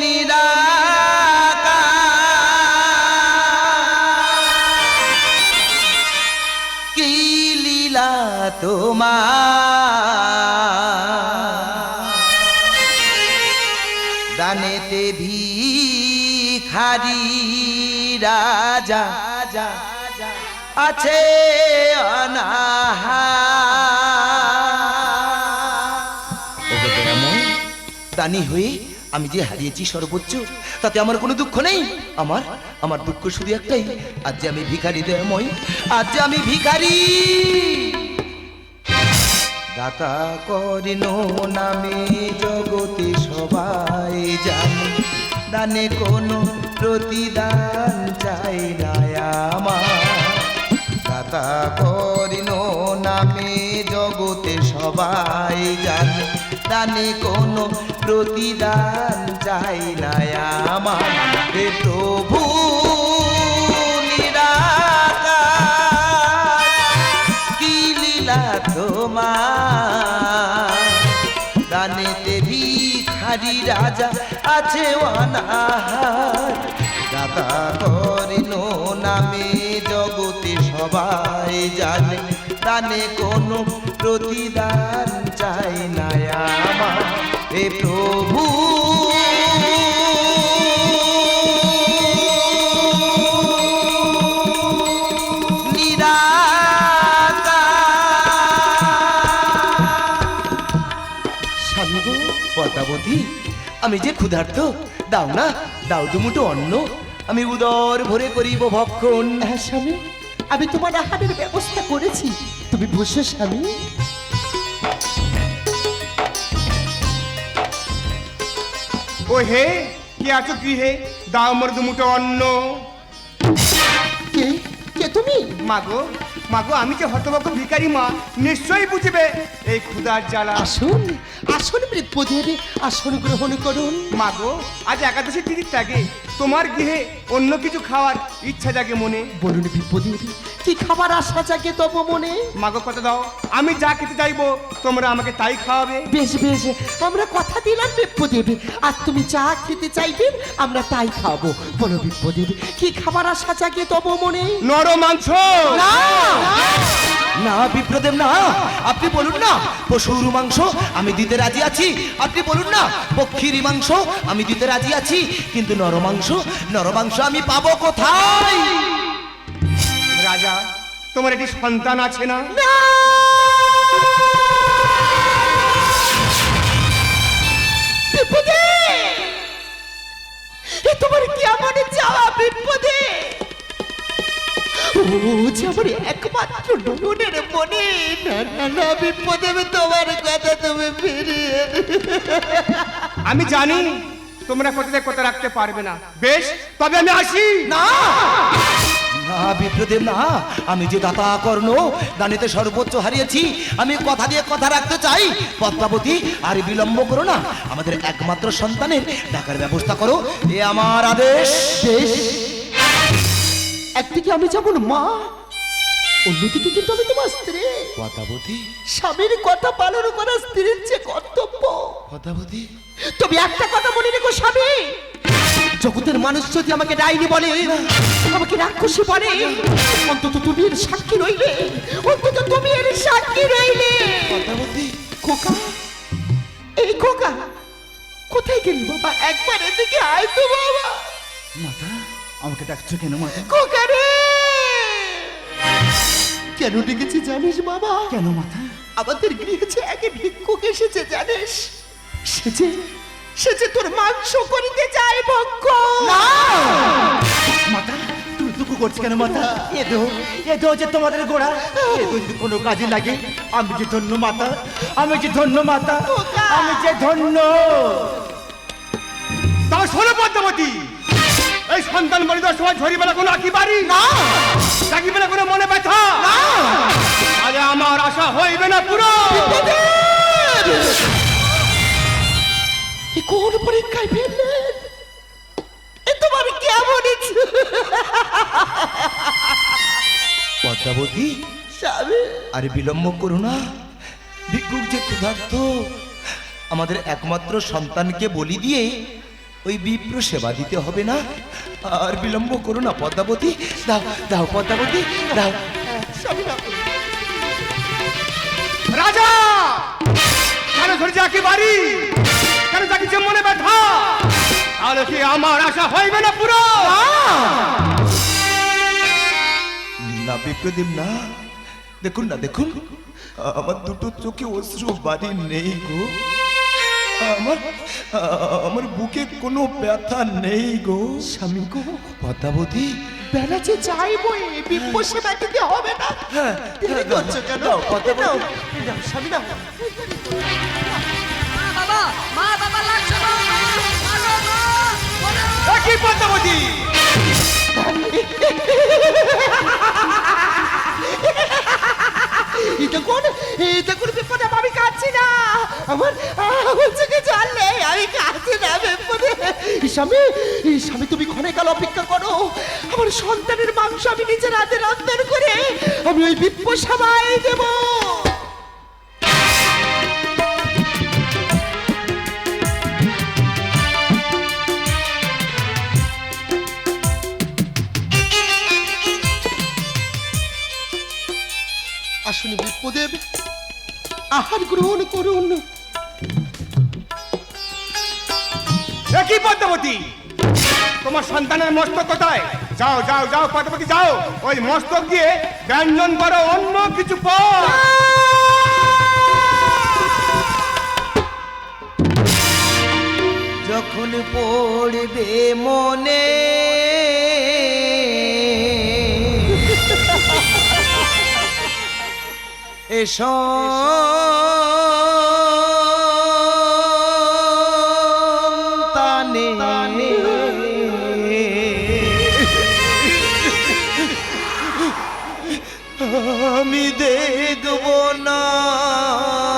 নিরাকার। কি দানেতে ভিখারি রাজা আছে অনাহা দানি হয়ে আমি যে হারিয়েছি সর্বোচ্চ, তাতে আমার কোনো দুঃখ নেই। আমার আমার দুঃখ শুধু একটাই, আজ আমি ভিখারি দয়াময় আজ আমি ভিখারি। দাতা করিন নামে জগতে সবাই জানে, দানে কোনো প্রতিদান চাই না আমার। দাতা করিন নামে জগতে সবাই জানে দানে কোনো প্রতিদান চাই না আমার। হে প্রভু কি লীলা তোমার? দানেতে ভিখারি রাজা আছে অনাহার। দাদা করিল নামে জগতে সবাই জানে, দানে কোনো প্রতিদান প্রভু। পদ্মাবতী আমি যে ক্ষুধার্ত দাও না দাও দুমুটো অন্ন। আমি উদর ভরে করিব ভক্ষণ। হ্যাঁ স্বামী আমি তোমার আহারের ব্যবস্থা করেছি। তুমি বসো স্বামী। ও হে কে আছো গৃহে দাও মোর দুমুটো অন্ন। কে? কে তুমি? মাগো মাগো আমি যে হতবাক ভিখারি মা নিশ্চয়ই বুঝবে এই ক্ষুধার জ্বালা। আসুন আসুন মৃত্যুদেবী আসন গ্রহণ করুন। মাগো আজ একাদশী তিথির থাকে তোমার গৃহে অন্য কিছু খাওয়ার ইচ্ছা জাগে মনে। বলুন বিপদেবী কি খাবার আশা জাগে তব মনে? মাগো কথা দাও আমি যা খেতে চাইব তোমরা আমাকে তাই খাওয়াবে। বেশ বেশ আমরা কথা দিলাম বিপ্রদেবী আর তুমি যা খেতে চাইবেন আমরা তাই খাব। বলো বিপ্রদেবী কি খাবার আশা জাগে তব মনে? নর মাংস! না। না বিপ্রদেব না। আপনি বলুন না পশুর মাংস আমি দিতে রাজি আছি। আপনি বলুন না পক্ষীর মাংস আমি দিতে রাজি আছি। কিন্তু নরমাংস নরমাংস আমি পাবো কোথায়? রাজা তোমার একটি সন্তান আছে না? তোমার যাওয়া বিপদে? আমার একমাত্র নয়নের মনে। না বিপদে আমি তোমার কথা তুমি ফিরিয়ে আমি জানি তোমরা কথাতে কথা রাখতে পারবে না। বেশ তবে আমি আসি। না! বিপ্রদেব না আমি যে দাতা কর্ণ দানিতে সর্বোচ্চ হারিয়েছি আমি কথা দিয়ে কথা রাখতে চাই। পদ্মাবতী আর বিলম্ব করো না আমাদের একমাত্র সন্তানের ডাকার ব্যবস্থা করো। এ আমার আদেশ। একদিকে আমি যেমন মা অন্যদিকে কিন্তু আমি তোমার স্ত্রী। পদ্মাবতী। স্বামীর কথা পালন করা স্ত্রীর যে কর্তব্য। পদ্মাবতী। তবে একটা কথা মনে রেখো স্বামী। জগতের মানুষ যদি আমাকে ডাইনি বলে আমাকে রাক্ষসী বলে অন্তত তুমি এর সাক্ষী রইলে অন্তত তুমি এর সাক্ষী রইলে। খোকা এই খোকা কোথায় গেলি বাবা? একবার এদিকে আয় তো বাবা। মাতা আমাকে ডাকছো কেন মাতা? খোকা রে! কেন ডেকেছি জানিস বাবা? কেন মাতা? আমাদের গৃহে যে এক ভিক্ষুক এসেছে জানিস? সে যে সে যে তোর মাংস করিতে চায় ভক্ষ। মাতা তুমি দুঃখ করছ কেন মাতা? এদো এদো যে তোমাদের গোড়া এদো যদি কোনো কাজে লাগে আমি যে ধন্য মাতা আমি যে ধন্য মাতা আমি যে ধন্য। তবে শোনো পদ্মাবতী এই সন্তান বলি দেওয়ার সময় ঝরি বেলা কোনো আঁকি বাড়ি না! চাকি বেলা কোনো মনে ব্যথা? আজ আমার আশা হইবে না পুরো। এ কোন পরীক্ষায় ফেললেন এ তোমার কেমন পদ্মাবতী স্বামী। আরে বিলম্ব করো না। ভিক্ষুক যে ক্ষুধার্ত আমাদের একমাত্র সন্তানকে বলি দিয়ে ওই বিপ্র সেবা দিতে হবে না। আর বিলম্ব করো না পদ্মাবতী। দাও দাও পদ্মাবতী দাও। রাজা! কেন ধরেছে একই বাড়ি কেন জাগিছে মনে ব্যথা তাহলে কি আমার আশা হইবে না পুরো? না বিপ্রদীপ না। দেখুন না দেখুন। আমার দুটো চোখে অশ্রু বাড়ি নেই গো। আমার আমার বুকে কোনো ব্যথা নেই গো। স্বামী গো পদ্মাবতী যে যাইবো এই বিপ্প সেবা দিতে হবে না। হ্যাঁ করছ কেন? পদ্মাবতী। স্বামী না মা বাবা মা লাগছে মা মা বাবা একই পদ্মাবতী। এটা কোন এটা কোন বিপদে আমি কাঁদছি না। আমার আমার চোখে জল নেই আমি কাঁদছি না বিপদে। স্বামী স্বামী তুমি অপেক্ষা করো। আমার সন্তানের মাংস আমি নিজের হাতে রন্ধন করে আমি ওই বিপ্প সবাই দেব। আসুন আহার গ্রহণ করুন। একই পদ্মাবতী? তোমার সন্তানের মস্তক কোথায়? যাও যাও যাও পদ্মাবতী যাও। ওই মস্তক দিয়ে ব্যঞ্জন করো অন্য কিছু পর যখন পড়বে মনে এসো তানে আমি দেখব নয়নে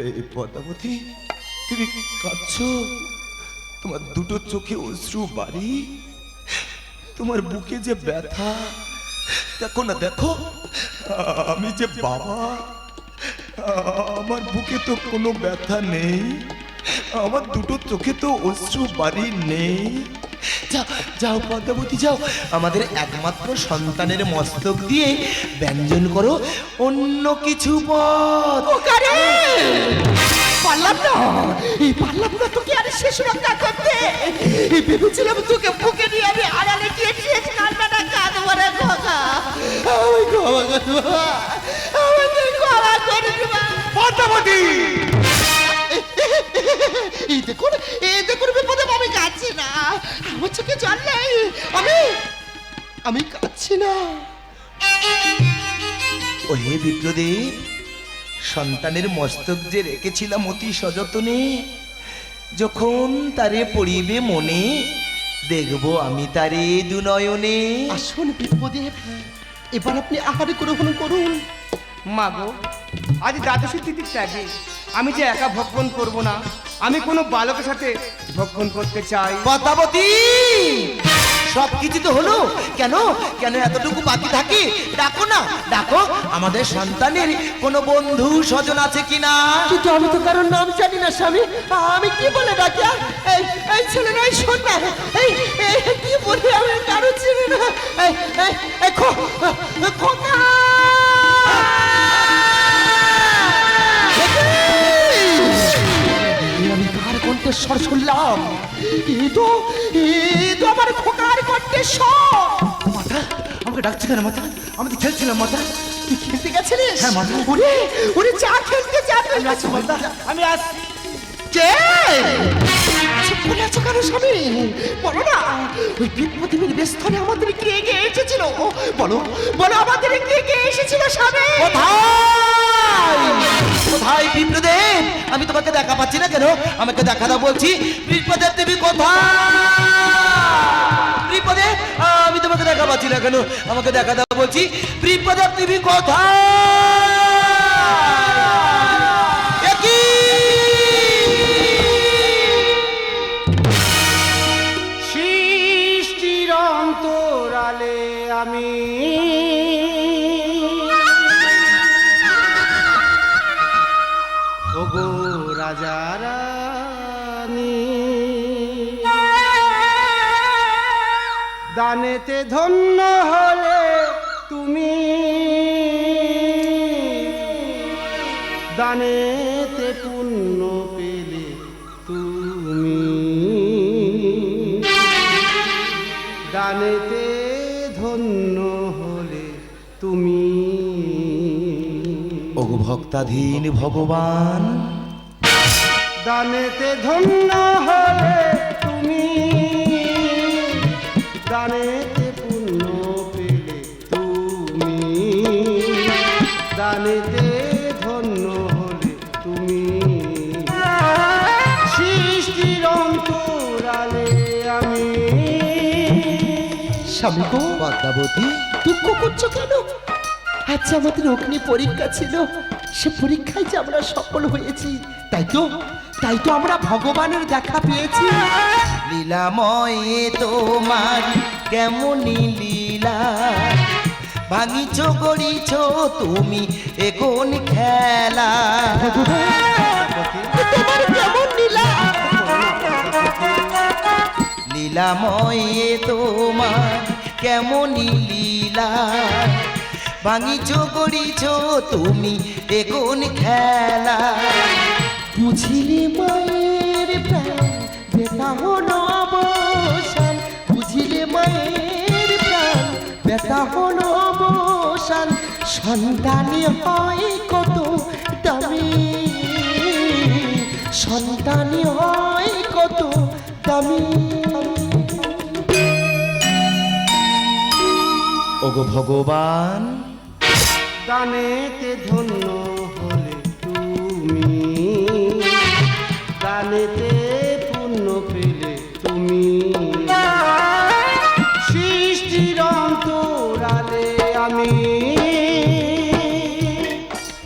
এই পদ্মাবতী তুমি কাঁদছ? তোমার দুটো চোখে অশ্রু বাড়ি তোমার বুকে যে ব্যথা, দেখো না, দেখো। আমি যে বাবা, আমার বুকে তো কোনো ব্যথা নেই। আমার দুটো চোখে তো অশ্রু বাড়ি নেই। যাও পদ্মাবতী, যাও। আমাদের একমাত্র সন্তানের মস্তক দিয়ে ব্যঞ্জন করো অন্য কিছু পথ পারলাম না। এই পারলাম না তোকে আরে শেষ রক্ষা করতে। এই ভেবেছিলাম তোকে বুকে নিয়ে আমি আড়ালে গিয়ে শেষ কান্নাটা কাঁদবো রে খোকা। আমি ক্ষমা করব আমাকে ক্ষমা করে পদ্মাবতী! এই দেখুন এই দেখুন বিপদে আমি কাঁদছি না। আমার চোখে জল নেই। আমি আমি কাঁদছি না। ও হে বিপ্রদেব সন্তানের মস্তক যে রেখেছিলাম অতি সযতনে যখন তারে পড়িবে মনে দেখব আমি তারে দুনয়নে। আসুন বিপদেব এবার আপনি আহার গ্রহণ করুন। মা গো আজ দ্বাদশী তিথির ত্যাগে আমি যে একা ভক্ষণ করব না আমি কোনো বালকের সাথে ভক্ষণ করতে চাই। পদ্মাবতী সব কিছু তো হলো। কেন? কেন এতটুকু বাকি থাকে? ডাকো না, ডাকো। আমাদের সন্তানের কোনো বন্ধু, স্বজন আছে কিনা? কিন্তু আমি তো কারোর নাম জানি না, স্বামী। আমি কি বলে ডাকি এই ছেলে নাই শোন এই কি বলি আমি কারও চিনি না? আমি কার কণ্ঠস্বর শুনলাম? এই তো এই তো আমার কণ্ঠস্বর মাথা আমাকে ডাকছে কেন মাথা আমি তো খেলছিলাম মাথা তুই খেলতে গেছিলিস? হ্যাঁ, মাথা। ওরে ওরে চা খেলতে যাবে মাথা আমি আসছি কে? চুপ আছো কেন স্বামী? বলো না ওই বিপদের ব্যস্তনে আমাদের কে কে এসেছিল? বলো বলো আমাদের কে কে এসেছিল স্বামী? কোথায়? কোথায় বিপ্রদেব, আমি তোমাকে দেখা পাচ্ছি না কেন? আমাকে দেখা দাও বলছি, বিপ্রদেব তুমি কোথায়? বিপদে আমি তোমাকে দেখা পাচ্ছি না কেন? আমাকে দেখা দাও বলছি বিপদেব তুমি কোথায়? ওগো রাজা দানেতে ধন্য হলে তুমি। দানেতে ওগো ভক্তাধীন ভগবান। দানেতে ধন্য হলে তুমি দানেতে পুণ্য পেলে তুমি দানেতে ধন্য হলে তুমি। সৃষ্টির অন্তরালে আমি। স্বামী গো পদ্মাবতী। দুঃখ করছ কেন? আচ্ছা আমাদের অগ্নি পরীক্ষা ছিল। সে পরীক্ষায় যে আমরা সফল হয়েছি তাই তো? তাই তো আমরা ভগবানের দেখা পেয়েছি। লীলাময় তোমার কেমনই লীলা? ভাঙিছ গড়িছ তুমি এখন খেলা? তোমার কেমন নীলা লীলাময় তোমার কেমনই লীলা? ভাঙিছ গড়িছ তুমি এখন খেলা? বুঝিলে মায়ের প্রাণ বেতা হলো অবসান। বুঝিলে মায়ের প্রাণ বেতা হলো অবসান। সন্তানে হয় কত দামি? সন্তানে হয় কত দামি? ওগো ভগবান দানেতে ধন্য হলে তুমি। দানেতে পুণ্য পেলে তুমি। সৃষ্টির অন্তরালে আমি।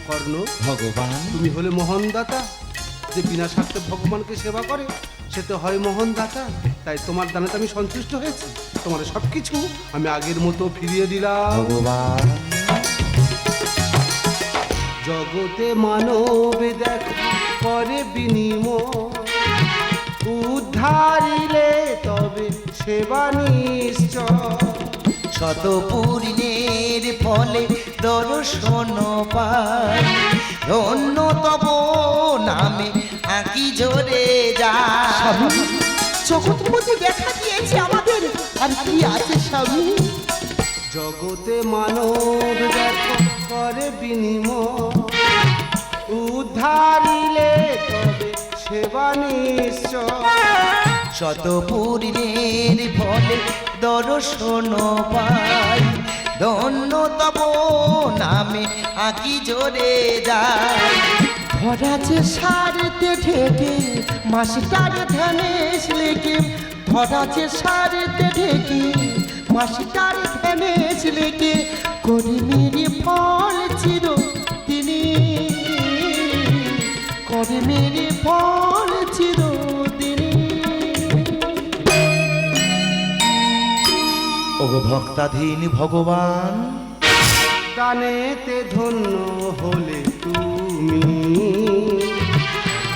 কর্ণ ভগবান। তুমি হলে মোহন দাতা। যে বিনা স্বার্থে ভগবানকে সেবা করে সে তো হয় মোহন দাতা। তাই তোমার দানাতে আমি সন্তুষ্ট হয়েছি। তোমার সব কিছু আমি আগের মতো ফিরিয়ে দিলাম। ভগবান। জগতে মানব দেখ করে বিনিময়। উদ্ধারিলে তবে সেবা নিশ্চয়। শত পূর্ণের ফলে দর্শন পাই ধন্য তব নামে আঁকি জোরে যায়। জগৎপতি দেখা দিয়েছে আমাদের। আর কি আছে স্বামী? জগতে মানব করে বিনিময়। উদ্ধারিলে তবে সেবা নিশ্চয়। শত পূর্ণের ফলে দর্শন পাই। ধন্য তব নামে আঁকি জোরে যায় যে সারতে ঢেকে মাসিটার ধানেশ লেগে ভরা যে সারতে ঢেকে মাসিটার ধানেশ লেগে করিমের ফল চির তিনি। করিমের ফল তিনি। ওগো ভক্তাধীন ভগবান দানেতে ধন্য হলে তুমি।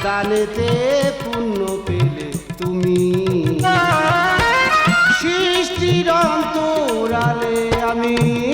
দানেতে পুণ্য পেলে তুমি। অন্তরালে আমি